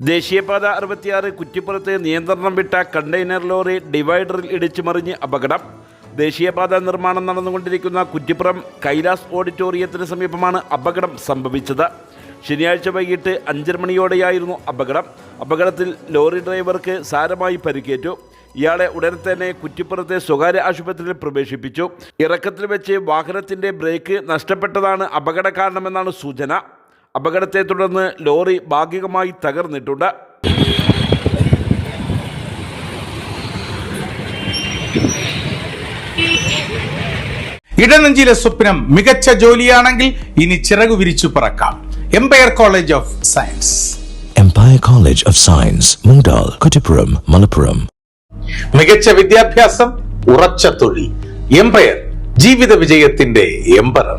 ദേശീയപാത അറുപത്തിയാറ് കുറ്റിപ്പുറത്ത് നിയന്ത്രണം വിട്ട കണ്ടെയ്നർ ലോറി ഡിവൈഡറിൽ ഇടിച്ചു മറിഞ്ഞ് അപകടം. ദേശീയപാത നിർമ്മാണം നടന്നുകൊണ്ടിരിക്കുന്ന കുറ്റിപ്പുറം കൈലാസ് ഓഡിറ്റോറിയത്തിന് സമീപമാണ് അപകടം സംഭവിച്ചത്. ശനിയാഴ്ച വൈകിട്ട് അഞ്ചര മണിയോടെയായിരുന്നു അപകടം. അപകടത്തിൽ ലോറി ഡ്രൈവർക്ക് സാരമായി പരിക്കേറ്റു. ഇയാളെ ഉടൻ തന്നെ കുറ്റിപ്പുറത്തെ സ്വകാര്യ ആശുപത്രിയിൽ പ്രവേശിപ്പിച്ചു. ഇറക്കത്തിൽ വെച്ച് വാഹനത്തിന്റെ ബ്രേക്ക് നഷ്ടപ്പെട്ടതാണ് അപകട കാരണമെന്നാണ് സൂചന. അപകടത്തെ തുടർന്ന് ലോറി ഭാഗികമായി തകർന്നിട്ടുണ്ട്. ഇടനെഞ്ചിലെ സ്വപ്നം മികച്ച ജോലിയാണെങ്കിൽ ഇനി ചിറകു വിരിച്ചു പറക്കാം. Empire college of science Empire college of science Mundal, Kuttipuram, Malappuram മികച്ച വിദ്യാഭ്യാസം ഉറച്ച തൊഴിൽ. എംപയർ ജീവിത വിജയത്തിന്റെ emperor